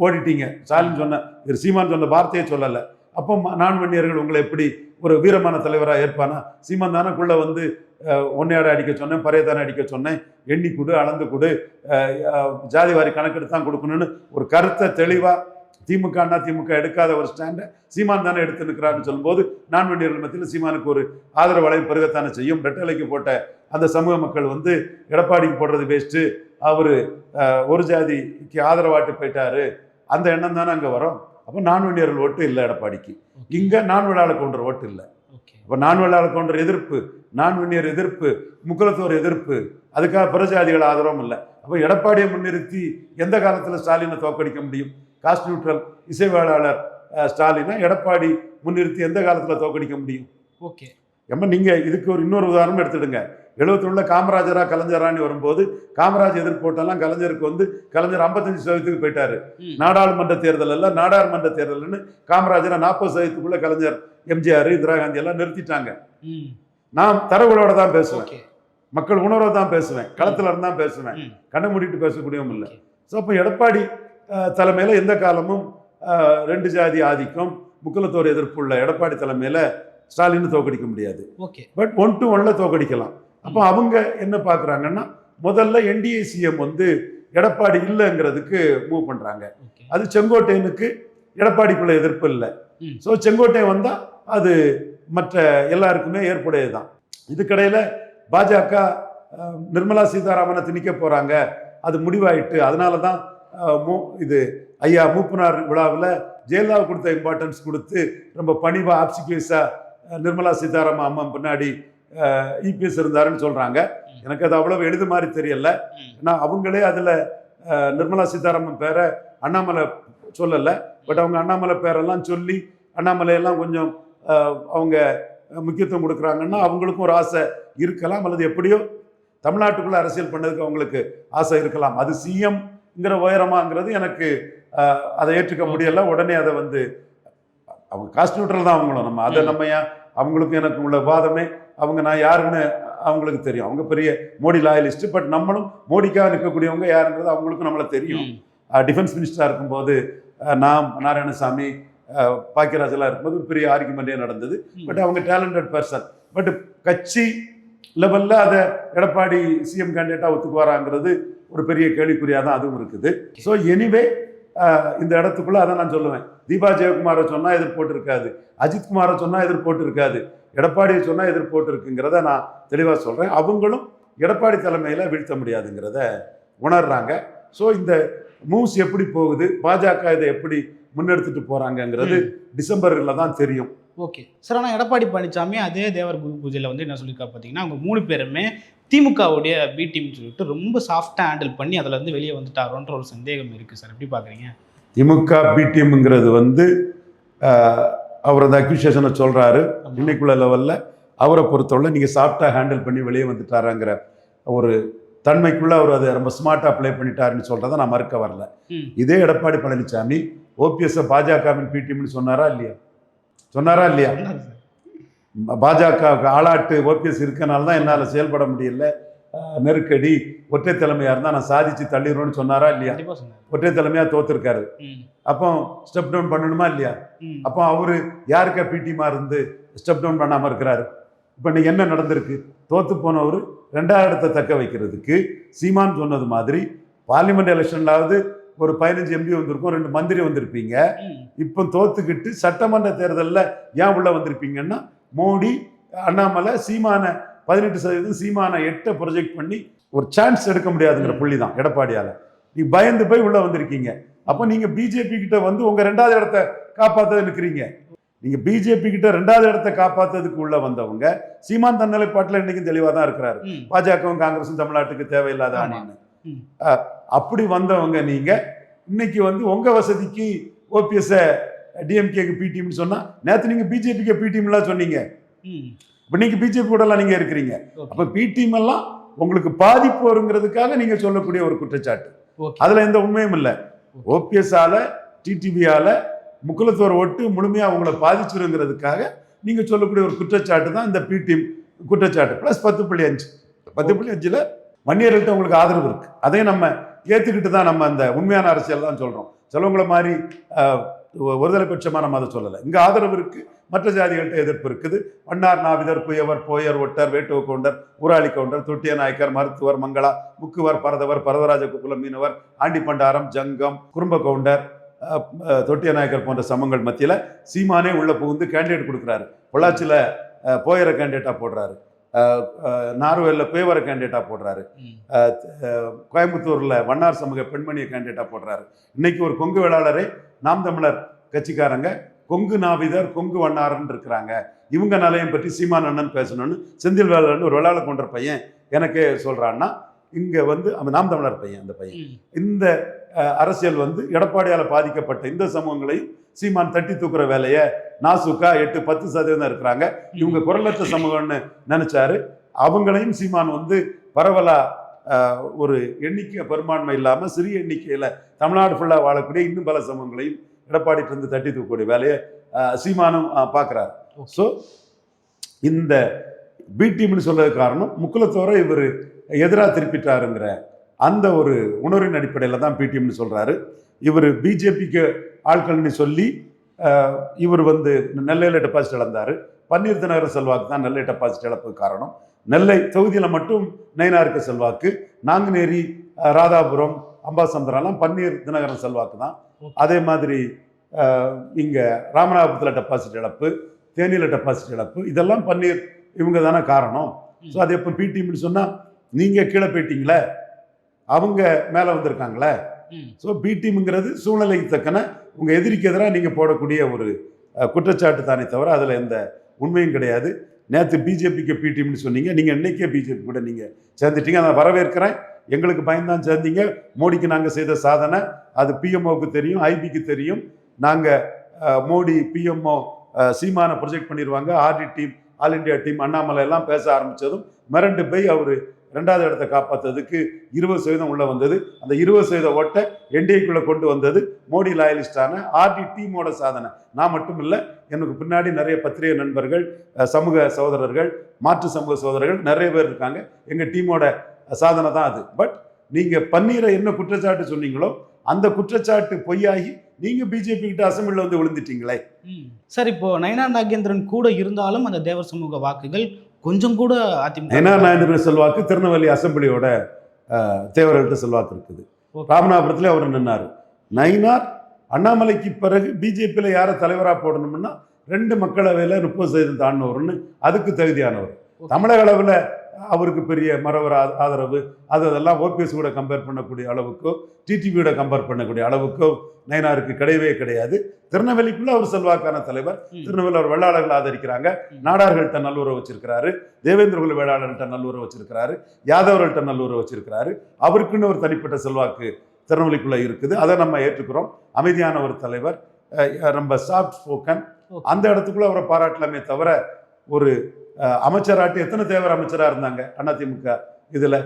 ஓடிட்டீங்க. ஸ்டாலின் சொன்ன இது சீமான் சொன்ன வார்த்தையே சொல்லலை. அப்போ நான் வன்னியர்கள் உங்களை எப்படி ஒரு வீரமான தலைவராக ஏற்பானா? சீமான் தானக்குள்ளே வந்து அஹ், ஒன்னையாட அடிக்க சொன்னேன் பறையத்தானே அடிக்க சொன்னேன். எண்ணி கொடு அளந்து கொடு ஜாதி வாரி கணக்கெடுத்து தான் கொடுக்கணும்னு ஒரு கருத்தை தெளிவாக திமுக அண்ணா திமுக எடுக்காத ஒரு ஸ்டாண்டை சீமான் தானே எடுத்து நிற்கிறாருன்னு சொல்லும்போது நான் வண்டியர்கள் மத்தியில் சீமானுக்கு ஒரு ஆதரவு வளையம் பெருகத்தானே செய்யும். ரெட்டலைக்கு போட்ட அந்த சமூக மக்கள் வந்து எடப்பாடிக்கு போடுறது வேஸ்ட்டு அவர் ஒரு ஜாதிக்கு ஆதரவாட்டு போயிட்டாரு. அந்த எண்ணம் தானே அங்கே வரும். அப்போ நான் வண்டியர்கள் ஓட்டு இல்லை எடப்பாடிக்கு. இங்கே நான் விழாவில் கொண்ட ஓட்டு இல்லை. அப்போ நான் விழாவில் கொண்ட எதிர்ப்பு நான் வன்னியர் எதிர்ப்பு முக்குலத்தோர் எதிர்ப்பு அதுக்காக பிரஜாதிகள் ஆதரவும் இல்லை. அப்போ எடப்பாடியை முன்னிறுத்தி எந்த காலத்தில் ஸ்டாலினை தோக்கடிக்க முடியும்? காஸ்ட் நியூட்ரல் இசைவேளாளர் ஸ்டாலினை எடப்பாடி முன்னிறுத்தி எந்த காலத்தில் தோக்கடிக்க முடியும்? ஓகே. ஏமா நீங்கள் இதுக்கு ஒரு இன்னொரு உதாரணம் எடுத்துடுங்க. எழுபத்தொன்னுல காமராஜரா கலைஞரான்னு வரும்போது காமராஜ் எதிர்ப்போட்டெல்லாம் கலைஞருக்கு வந்து கலைஞர் ஐம்பத்தஞ்சு சதவீதத்துக்கு போயிட்டாரு. நாடாளுமன்ற தேர்தல் எல்லாம் நாடாளுமன்ற தேர்தல்னு காமராஜரை நாற்பது சதவீதத்துக்குள்ள கலைஞர் எம்ஜிஆர் இந்திரா காந்தி எல்லாம் நிறுத்திட்டாங்க. நான் தரவுகளோட தான் பேசுவேன். மக்கள் உணர்வை தான் பேசுவேன். களத்துல இருந்து தான் பேசுவேன். கண்ணை மூடிட்டு பேசக்கூடியவும் இல்லை. ஸோ அப்போ எடப்பாடி தலைமையில எந்த காலமும் ரெண்டு ஜாதி ஆதிக்கம் முக்குலத்தோர் எதிர்ப்பு உள்ள எடப்பாடி தலைமையில ஸ்டாலின் தோக்கடிக்க முடியாது. ஓகே. பட் ஒன் டு ஒன்ல தோக்கடிக்கலாம். அப்போ அவங்க என்ன பார்க்குறாங்கன்னா முதல்ல என்டிஏ சிஎம் வந்து எடப்பாடி இல்லைங்கிறதுக்கு மூவ் பண்றாங்க. ஓகே அது செங்கோட்டையனுக்கு எடப்பாடிக்குள்ள எதிர்ப்பு இல்லை. ஸோ செங்கோட்டையன் வந்தா அது மற்ற எல்லாருக்குமே ஏற்புடையது தான் இதுக்கடையில் பாஜக நிர்மலா சீதாராமனை திணிக்க போறாங்க. அது முடிவாயிட்டு அதனால தான் மூ- இது ஐயா மூப்பனார் விழாவில் ஜெயலலிதா கொடுத்த இம்பார்ட்டன்ஸ் கொடுத்து ரொம்ப பணிவா ஆப்சிக்யூஸா நிர்மலா சீதாராமன் அம்மா பின்னாடி இபிஎஸ் இருந்தாருன்னு சொல்றாங்க. எனக்கு அது அவ்வளவு எழுது மாதிரி தெரியல. ஏன்னா அவங்களே அதில் நிர்மலா சீதாராமன் பேரை அண்ணாமலை சொல்லலை. பட் அவங்க அண்ணாமலை பேரெல்லாம் சொல்லி அண்ணாமலை எல்லாம் கொஞ்சம் அவங்க முக்கியத்துவம் கொடுக்குறாங்கன்னா அவங்களுக்கும் ஒரு ஆசை இருக்கலாம் அல்லது எப்படியோ தமிழ்நாட்டுக்குள்ள அரசியல் பண்ணதுக்கு அவங்களுக்கு ஆசை இருக்கலாம். அது சிஎம்ங்கிற உயரமாங்கிறது எனக்கு அதை ஏற்றுக்க முடியல. உடனே அதை வந்து அவங்க காஸ்ட் நியூட்ரல் தான் அவங்களும். நம்ம அதை. நம்ம ஏன் அவங்களுக்கும் எனக்கு உள்ள வாதமே அவங்க நான் யாருன்னு அவங்களுக்கு தெரியும். அவங்க பெரிய மோடி லாயலிஸ்ட் பட் நம்மளும் மோடிக்காக நிற்கக்கூடியவங்க யாருன்றது அவங்களுக்கும் நம்மள தெரியும். டிஃபென்ஸ் மினிஸ்டராக இருக்கும்போது நாம் நாராயணசாமி அஹ், பாக்கியராஜ் எல்லாம் இருக்கும்போது பெரிய ஆர்குமெண்டே நடந்தது. பட் அவங்க டேலண்டட் பர்சன் பட் கட்சி லெவலில் அதை எடப்பாடி சிஎம் கேண்டிடேட்டாக ஒத்துக்குவாராங்கிறது ஒரு பெரிய கேள்விக்குறியாக தான் அதுவும் இருக்குது. ஸோ எனிவே இந்த இடத்துக்குள்ள அதை நான் சொல்லுவேன். தீபா ஜெயக்குமாரை சொன்னால் எதிர்போட்டு இருக்காது அஜித் குமாரை சொன்னால் எதிர்போட்டு இருக்காது எடப்பாடியை சொன்னால் எதிர்போட்டு இருக்குங்கிறத நான் தெளிவாக சொல்கிறேன் அவங்களும் எடப்பாடி தலைமையில் வீழ்த்த முடியாதுங்கிறத உணர்றாங்க. ஸோ இந்த மூவ்ஸ் எப்படி போகுது? பாஜக இதை எப்படி முன்னெடுத்துட்டு போகிறாங்கங்கிறது டிசம்பரில் தான் தெரியும். ஓகே. சார் ஆனால் எடப்பாடி பழனிசாமி அதே தேவர் குரு பூஜையில் வந்து என்ன சொல்லியிருக்கா பார்த்தீங்கன்னா அவங்க மூணு பேருமே திமுகவுடைய பி டீம்னு சொல்லிட்டு ரொம்ப சாஃப்டாக ஹேண்டில் பண்ணி அதில் இருந்து வெளியே வந்துட்டாரோன்ற ஒரு சந்தேகம் இருக்குது சார். எப்படி பார்க்குறீங்க திமுக பிடிஎம்ங்கிறது வந்து அஹ், அவர் அந்த அக்யூசியேஷனை சொல்கிறாரு இன்னைக்குள்ள லெவலில் அவரை பொறுத்தவரை நீங்கள் சாஃப்டாக ஹேண்டில் பண்ணி வெளியே வந்துட்டாராங்கிற ஒரு தன்மைக்குள்ள அவர் அதை ரொம்ப ஸ்மார்ட்டாக ப்ளே பண்ணிட்டாருன்னு சொல்கிறத நான் மறுக்க வரல. இதே எடப்பாடி பழனிசாமி ஓபிஎஸ்ஸை பாஜகவின் பிடிஎம்னு சொன்னாரா இல்லையா? சொன்னாரா இல்லையா. பாஜகவுக்கு ஆளாட்டு ஓபிஎஸ் இருக்கனால தான் என்னால் செயல்பட முடியல. நெருக்கடி ஒற்றை தலைமையாக இருந்தால் நான் சாதிச்சு தள்ளிடுவேன்னு சொன்னாரா இல்லையா? ஒற்றை தலைமையாக தோத்துருக்காரு. அப்போ ஸ்டெப் டவுன் பண்ணணுமா இல்லையா. அப்போ அவரு யாருக்கா பிடிமா இருந்து ஸ்டெப் டவுன் பண்ணாமல் இருக்கிறாரு? இப்போ இன்னைக்கு என்ன நடந்திருக்கு? தோத்து போனவர் ரெண்டாவது இடத்தை தக்க வைக்கிறதுக்கு சீமான் சொன்னது மாதிரி பார்லிமெண்ட் எலெக்ஷன்லாவது ஒரு பதினஞ்சு எம்பி வந்திருக்கும் ரெண்டு மந்திரி வந்திருப்பீங்க. இப்போ தோத்துக்கிட்டு சட்டமன்ற தேர்தலில் ஏன் உள்ள வந்திருப்பீங்கன்னா மோடி அண்ணாமலை சீமான பதினெட்டு சதவீதம் சீமான எட்டை ப்ரொஜெக்ட் பண்ணி ஒரு சான்ஸ் எடுக்க முடியாதுங்கிற புள்ளி தான் எடப்பாடியால். நீ பயந்து போய் உள்ள வந்திருக்கீங்க. அப்போ நீங்க பிஜேபி கிட்ட வந்து உங்க ரெண்டாவது இடத்த காப்பாத்த நிற்கிறீங்க நீங்க பிஜேபி கிட்ட ரெண்டாவது இடத்த காப்பாத்துறதுக்கு உள்ள வந்தவங்க சீமான் தன்னிலைப்பாட்டில் இன்னைக்கும் தெளிவாக தான் இருக்கிறாரு. பாஜகவும் காங்கிரஸும் தமிழ்நாட்டுக்கு தேவையில்லாத. அஹ், அப்படி வந்தவங்க நீங்க இன்னைக்கு வந்து உங்க வசதிக்கு ஓபிஎஸ் டிஎம்கேக்கு பி டீம்னு சொன்னா நேத்து நீங்க பிஜேபிக்கு பி டீம்லாம் சொன்னீங்க. இப்போ நீங்க பிஜேபி கூட எல்லாம் நீங்க இருக்கிறீங்க. அப்ப பி டீம் எல்லாம் உங்களுக்கு பாதிப்பு வருங்கிறதுக்காக நீங்க சொல்லக்கூடிய ஒரு குற்றச்சாட்டு. அதுல எந்த உண்மையும் இல்லை. ஓபிஎஸ் ஆல டிடிவியால முக்குலத்தோர் ஓட்டு முழுமையா அவங்கள பாதிச்சிருங்கிறதுக்காக நீங்க சொல்லக்கூடிய ஒரு குற்றச்சாட்டு தான் இந்த பி டீம் குற்றச்சாட்டு. பிளஸ் பத்து புள்ளி அஞ்சு. பத்து புள்ளி அஞ்சுல வன்னியர்கள்ட்ட உங்களுக்கு ஆதரவு இருக்கு. அதையும் நம்ம ஏத்துக்கிட்டு தான் நம்ம அந்த உண்மையான அரசியல் தான் சொல்றோம். சிலவங்கள மாதிரி ஒருதலை பட்சமாக நம்ம அதை சொல்லலை. இங்கே ஆதரவு இருக்குது மற்ற ஜாதிகள்கிட்ட எதிர்ப்பு இருக்குது. வண்ணார் நாவிதர் புயவர் போயர் ஒட்டர் வேட்டுவ கவுண்டர் ஊராளி கவுண்டர் தொட்டிய நாயக்கர் மருத்துவர் மங்களா முக்குவர் பரதவர் பரதராஜ குக்குலம் மீனவர் ஆண்டி பண்டாரம் ஜங்கம் குறும்ப கவுண்டர் தொட்டிய நாயக்கர் போன்ற சமங்கள் மத்தியில் சீமானே உள்ளே புகுந்து கேண்டிடேட் கொடுக்குறாரு. பொள்ளாச்சியில் அஹ், போயரை போடுறாரு. நார்வேல்ல பேவர கேண்டிடேட்டா போடுறாரு. கோயம்புத்தூர்ல வண்ணார் சமூக பெண்மணியை கேண்டிடேட்டா போடுறாரு. இன்னைக்கு ஒரு கொங்கு வேளாளரை நாம் தமிழர் கட்சிக்காரங்க கொங்கு நாவிதர் கொங்கு வண்ணாரன் இருக்கிறாங்க. இவங்க நலையம் பற்றி சீமான் அண்ணன் பேசணும்னு செந்தில் வேலன் ஒரு வேளாள கொண்ட பையன் எனக்கு சொல்றான்னா இங்க வந்து அவன் நாம் தமிழர் பையன் அந்த பையன். இந்த அரசியல் வந்து எடப்பாடியால பாதிக்கப்பட்ட இந்த சமூகங்களையும் சீமான் தட்டி தூக்குற வேலையை நாசுக்கா எட்டு பத்து சதவீதம் இருக்கிறாங்க. இவங்க குரலற்ற சமூகம்னு நினைச்சாரு. அவங்களையும் சீமான் வந்து பரவலா ஒரு எண்ணிக்கை பெரும்பான்மை இல்லாம சிறிய எண்ணிக்கையில தமிழ்நாடு ஃபுல்லா வாழக்கூடிய இன்னும் பல சமூகங்களையும் எடப்பாடிட்டு இருந்து தட்டி தூக்கக்கூடிய வேலையை சீமானும் பார்க்கறாரு. ஸோ இந்த பி டீம்னு சொல்றது காரணம் முக்குலத்தோரை இவர் எதிராக திருப்பிட்டாருங்கிற அந்த ஒரு உணர்வின் அடிப்படையில் தான் பி டீம்னு சொல்றாரு. இவர் பிஜேபிக்கு ஆட்கள்னு சொல்லி இவர் வந்து நெல்லையில் டெபாசிட் இழந்தாரு. பன்னீர் தினகரன் செல்வாக்கு தான் நெல்லை டெபாசிட் இழப்புக்கு காரணம். நெல்லை தொகுதியில் மட்டும் நயினாருக்கு செல்வாக்கு. நாங்குநேரி ராதாபுரம் அம்பாசமுத்திரம்லாம் பன்னீர் தினகரன் செல்வாக்கு தான். அதே மாதிரி இங்க ராமநாதபுரத்தில் டெபாசிட் இழப்பு தேனியில் டெபாசிட் இழப்பு இதெல்லாம் பன்னீர் இவங்க தானே காரணம். ஸோ அது எப்போ பி டீம்னு சொன்னால் நீங்கள் கீழே போயிட்டீங்களே அவங்க மேலே வந்திருக்காங்களே. ஸோ பி டீம்ங்கிறது சூழ்நிலைக்கு தக்கன உங்கள் எதிரிக்கு எதிராக நீங்கள் போடக்கூடிய ஒரு குற்றச்சாட்டு தானே தவிர அதில் எந்த உண்மையும் கிடையாது. நேற்று பிஜேபிக்கு பிடிஎம்னு சொன்னீங்க. நீங்கள் இன்றைக்கே பிஜேபி கூட நீங்கள் சேர்ந்துட்டீங்க. அதை வரவேற்கிறேன். எங்களுக்கு பயந்தான் சேர்ந்தீங்க. மோடிக்கு நாங்கள் செய்த சாதனை. அது பிஎம்ஓக்கு தெரியும் ஐபிக்கு தெரியும். நாங்கள் மோடி பிஎம்ஓ சீமான ப்ரொஜெக்ட் பண்ணிடுவாங்க RT team all India team Annamalai எல்லாம் பேச ஆரம்பித்ததும் மிரண்டு போய் அவர் ரெண்டாவது இடத்தை காப்பாற்றுறதுக்கு இருபது சதவீதம் உள்ளே வந்தது. அந்த இருபது சதவீத ஓட்டை என்டிஏக்குள்ளே கொண்டு வந்தது. மோடி லாயலிஸ்டான ஆர்டி டீமோட சாதனை. நான் மட்டும் இல்லை எனக்கு பின்னாடி நிறைய பத்திரிகை நண்பர்கள் சமூக சகோதரர்கள் மாற்று சமூக சகோதரர்கள் நிறைய பேர் இருக்காங்க. எங்கள் டீமோட சாதனை தான் அது. பட் நீங்கள் பன்னீரை என்ன குற்றச்சாட்டு சொன்னீங்களோ அந்த குற்றச்சாட்டு பொய்யாகி நீங்கள் பிஜேபி கிட்ட அசம்பிளில் வந்து விழுந்துட்டீங்களே. சார் இப்போ நயனா நாகேந்திரன் கூட இருந்தாலும் அந்த தேவர் சமூக வாக்குகள் கொஞ்சம் கூட அதிமுக நயனார் நாயந்திரன் செல்வாக்கு திருநெல்வேலி அசம்பிளியோட தேவர்கள்ட்ட செல்வாக்கு இருக்குது. ராமநாதபுரத்துல அவர் நின்னார் நயினார் அண்ணாமலைக்கு பிறகு பிஜேபியில் யாரை தலைவராக போடணும்னா ரெண்டு மக்களவையில் முப்பது சதவீதம் தாண்டினவர்னு அதுக்கு தகுதியானவர். தமிழக அளவில் அவருக்கு பெரிய மறவர் ஆ- ஆதரவு. அது அதெல்லாம் ஓபிஎஸ் கூட கம்பேர் பண்ணக்கூடிய அளவுக்கோ டிடிவியோட கம்பேர் பண்ணக்கூடிய அளவுக்கோ நயனாருக்கு கிடையவே கிடையாது. திருநெல்வேலிக்குள்ள அவர் செல்வாக்கான தலைவர். திருநெல்வேலி அவர் வெள்ளாளர்கள் ஆதரிக்கிறாங்க. நாடார்கள்ட்ட நல்லுறவு வச்சிருக்கிறாரு. தேவேந்திரகுல வேளாளர்கள்ட்ட நல்லுறவு வச்சிருக்கிறாரு. யாதவர்கள்ட்ட நல்லுறவு வச்சிருக்கிறாரு. அவருக்குன்னு ஒரு தனிப்பட்ட செல்வாக்கு திருநெல்வேலிக்குள்ள இருக்குது. அதை நம்ம ஏற்றுக்கிறோம். அமைதியான ஒரு தலைவர் ரொம்ப சாஃப்ட் ஸ்போக்கன். அந்த இடத்துக்குள்ள அவரை பாராட்டலாமே தவிர ஒரு அமைச்சராட்டி எத்தனை தேவர் அமைச்சரா இருந்தாங்க? அதிமுக இதுல?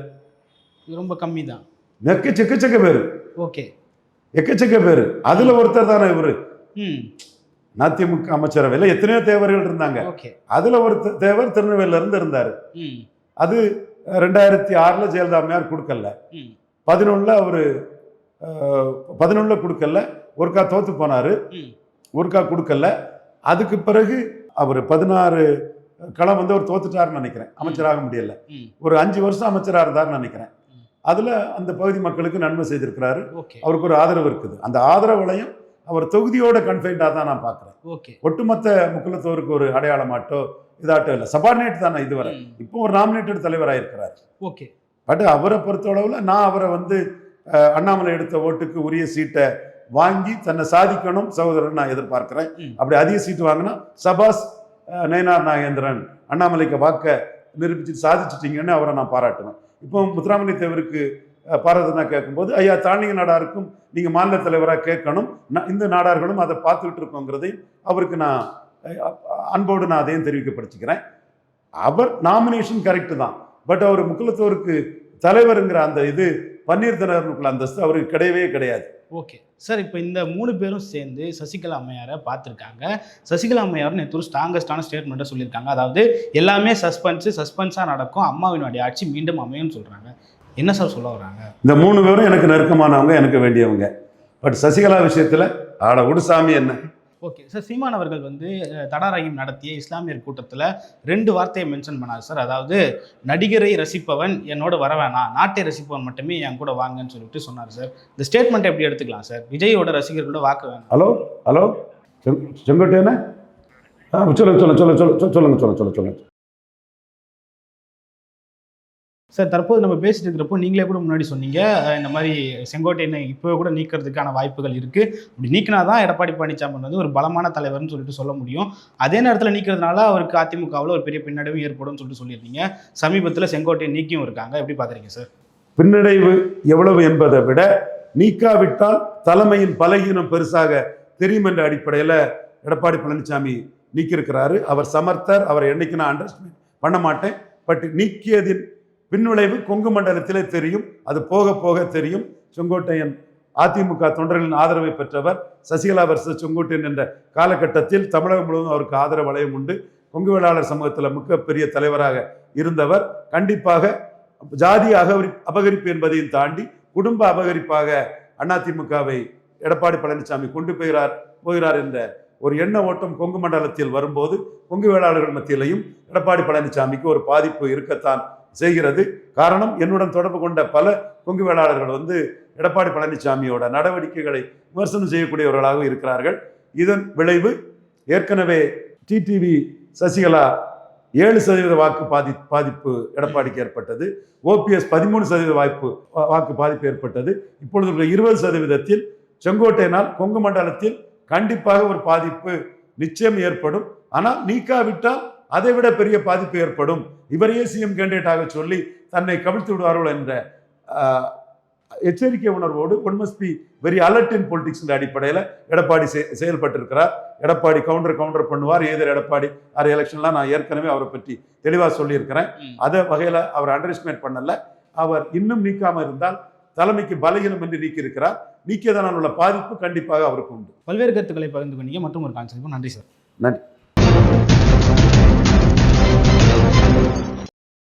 இது ரொம்ப கம்மி தான் நெக்க எக்கச்சக்க பேரு. ஓகே. எக்கச்சக்க பேரு. அதுல ஒருத்தர் தானே இவரு? அதிமுக அமைச்சரவையில் எத்தனையோ தேவர்கள் இருந்தாங்க. ஓகே. அதுல ஒரு தேவர் திருநெல்வேலியில இருந்து இருந்தாரு. அது ரெண்டாயிரத்தி ஆறுல ஜெயலலிதா அம்மையார் கொடுக்கல பதினொன்றில் அவர் பதினொன்றில் கொடுக்கல. ஒருக்கா தோத்து போனார். ஒருக்கா கொடுக்கல. அதுக்கு பிறகு அவர் பதினாறு களம் வந்து அவர் தோத்துட்டாருன்னு நினைக்கிறேன். அமைச்சராக முடியல. ஒரு அஞ்சு வருஷம் அமைச்சராக இருந்தாருன்னு நினைக்கிறேன். அதில் அந்த பகுதி மக்களுக்கு நன்மை செய்திருக்கிறாரு. அவருக்கு ஒரு ஆதரவு இருக்குது. அந்த ஆதரவுலையும் அவர் தொகுதியோட கன்ஃபைண்டாக தான் நான் பார்க்குறேன். ஒட்டுமொத்த முக்குலத்தோருக்கு ஒரு அடையாளமாட்டோ இதாட்டோ இல்லை. சபார்டினேட் தானே இதுவரை. இப்போ ஒரு நாமினேட்டட் தலைவராக இருக்கிறார் ஓகே. பட் அவரை பொறுத்தளவில் நான் அவரை வந்து அண்ணாமலை எடுத்த ஓட்டுக்கு உரிய சீட்டை வாங்கி தன்னை சாதிக்கணும் சகோதரன் நான் எதிர்பார்க்கிறேன். அப்படி அதிக சீட்டு வாங்கினா சபாஸ் நயனார் நாகேந்திரன் அண்ணாமலைக்கு வாக்க நிரூபிச்சு சாதிச்சிட்டிங்கன்னு அவரை நான் பாராட்டுவேன். இப்போ முத்துராமலிங்க தேவருக்கு அஹ், பாரதனா கேட்கும்போது ஐயா தாண்டிய நாடாருக்கும் நீங்கள் மாநில தலைவராக கேட்கணும். இந்த நாடார்களும் அதை பார்த்துக்கிட்டு இருக்கோங்கிறதையும் அவருக்கு நான் அன்போடு நான் அதையும் தெரிவிக்கப்படுத்திக்கிறேன். அவர் நாமினேஷன் கரெக்டு தான். பட் அவர் முக்கியத்துவருக்கு தலைவருங்கிற அந்த இது பன்னீர் தலைவருக்குள்ள அந்தஸ்து அவருக்கு கிடையவே கிடையாது. ஓகே. சார் இப்போ இந்த மூணு பேரும் சேர்ந்து சசிகலா அம்மையாரை பார்த்துருக்காங்க. சசிகலா அம்மையார் நேற்று ஒரு ஸ்ட்ராங்கஸ்டான ஸ்டேட்மெண்ட்டை சொல்லியிருக்காங்க. அதாவது எல்லாமே சஸ்பென்ஸு சஸ்பென்ஸாக நடக்கும். அம்மாவினுடைய ஆட்சி மீண்டும் அமையும்னு சொல்கிறாங்க என்ன சார் சொல்ல வராங்க இந்த மூணு பேரும் எனக்கு நெருக்கமானவங்க எனக்கு வேண்டியவங்க. பட் சசிகலா விஷயத்தில் ஆட சாமி என்ன? ஓகே. சார் சீமான் அவர்கள் வந்து தடாராயம் நடத்திய இஸ்லாமியர் கூட்டத்தில் ரெண்டு வார்த்தையை மென்ஷன் பண்ணார் சார். அதாவது நடிகரை ரசிப்பவன் என்னோட வர வேணாம். நாட்டை ரசிப்பவன் மட்டுமே என் கூட வாங்கன்னு சொல்லிட்டு சொன்னார் சார். இந்த ஸ்டேட்மெண்ட் எப்படி எடுத்துக்கலாம் சார்? விஜயோட ரசிகர்களோட வாக்கு வேணும். ஹலோ? ஹலோ? செங்கோட்டையான சொல்லுங்க சொல்லுங்க சொல்லுங்க சொல்லுங்க சொல்லுங்க சொல்லுங்க. சார் தற்போது நம்ம பேசிட்டு இருக்கிறப்போ நீங்களே கூட முன்னாடி சொன்னீங்க இந்த மாதிரி செங்கோட்டையனை இப்போ கூட நீக்கிறதுக்கான வாய்ப்புகள் இருக்குது அப்படி நீக்கினா தான் எடப்பாடி பழனிசாமி வந்து ஒரு பலமான தலைவர்னு சொல்லிட்டு சொல்ல முடியும். அதே நேரத்தில் நீக்கிறதுனால அவருக்கு அதிமுகவில் ஒரு பெரிய பின்னடைவு ஏற்படும்னு சொல்லிட்டு சொல்லியிருந்தீங்க. சமீபத்தில் செங்கோட்டையன் நீக்கியும் இருக்காங்க. எப்படி பார்க்குறீங்க சார்? பின்னடைவு எவ்வளவு என்பதை விட நீக்காவிட்டால் தலைமையின் பலகீனம் பெருசாக தெரியும் என்ற அடிப்படையில் எடப்பாடி பழனிசாமி நீக்கியிருக்கிறாரு. அவர் சமர்த்தர் அவரை என்னைக்கு நான் அண்டர்ஸ்டாண்ட் பண்ண மாட்டேன். பட் நீக்கியதின் பின்விளைவு கொங்கு மண்டலத்திலே தெரியும். அது போக போக தெரியும். செங்கோட்டையன் அதிமுக தொண்டர்களின் ஆதரவை பெற்றவர் சசிகலா வர்சஸ் செங்கோட்டையன் என்ற காலகட்டத்தில் தமிழகம் முழுவதும் அவருக்கு ஆதரவு வளையம் உண்டு. கொங்கு வேளாளர் சமூகத்தில் மிகப்பெரிய தலைவராக இருந்தவர். கண்டிப்பாக ஜாதி அகவரி அபகரிப்பு என்பதையும் தாண்டி குடும்ப அபகரிப்பாக அதிமுகவை எடப்பாடி பழனிசாமி கொண்டு போகிறார் போகிறார் என்ற ஒரு எண்ண ஓட்டம் கொங்கு மண்டலத்தில் வரும்போது கொங்கு வேளாளர்கள் மத்தியிலையும் எடப்பாடி பழனிசாமிக்கு ஒரு பாதிப்பு இருக்கத்தான் செய்கிறது. காரணம் என்னுடன் தொடர்பு கொண்ட பல கொங்கு வேளாளர்கள் வந்து எடப்பாடி பழனிசாமியோட நடவடிக்கைகளை விமர்சனம் செய்யக்கூடியவர்களாக இருக்கிறார்கள். இதன் விளைவு ஏற்கனவே டிடிவி சசிகலா ஏழு சதவீத வாக்கு பாதி பாதிப்பு எடப்பாடிக்கு ஏற்பட்டது. ஓபிஎஸ் பதிமூணு சதவீத வாய்ப்பு வாக்கு பாதிப்பு ஏற்பட்டது. இப்பொழுது இருபது சதவீதத்தில் செங்கோட்டையினால் கொங்கு மண்டலத்தில் கண்டிப்பாக ஒரு பாதிப்பு நிச்சயம் ஏற்படும். ஆனால் நீக்காவிட்டால் அதை விட பெரிய பாதிப்பு ஏற்படும். இவரையே சிஎம் கேண்டிடேட்டாக சொல்லி தன்னை கவிழ்த்து விடுவார்கள் என்ற எச்சரிக்கை உணர்வோடு one must be very alert in politics அடிப்படையில் எடப்பாடி செயல்பட்டிருக்கிறார். எடப்பாடி கவுண்டர் கவுண்டர் பண்ணுவார். ஏதர் எடப்பாடி ஆறு எலெக்ஷன்லாம் நான் ஏற்கனவே அவரை பற்றி தெளிவாக சொல்லியிருக்கிறேன். அதை வகையில் அவர் அண்டர் எஸ்டிமேட் பண்ணல. அவர் இன்னும் நீக்காம இருந்தால் தலைமைக்கு பலகீனம் என்று நீக்கியிருக்கிறார். நீக்கியதனால் உள்ள பாதிப்பு கண்டிப்பாக அவருக்கு உண்டு. பல்வேறு கருத்துக்களை பகிர்ந்து கொண்டீங்க. மற்றும் ஒரு கான்செப்ட் நன்றி சார். நன்றி.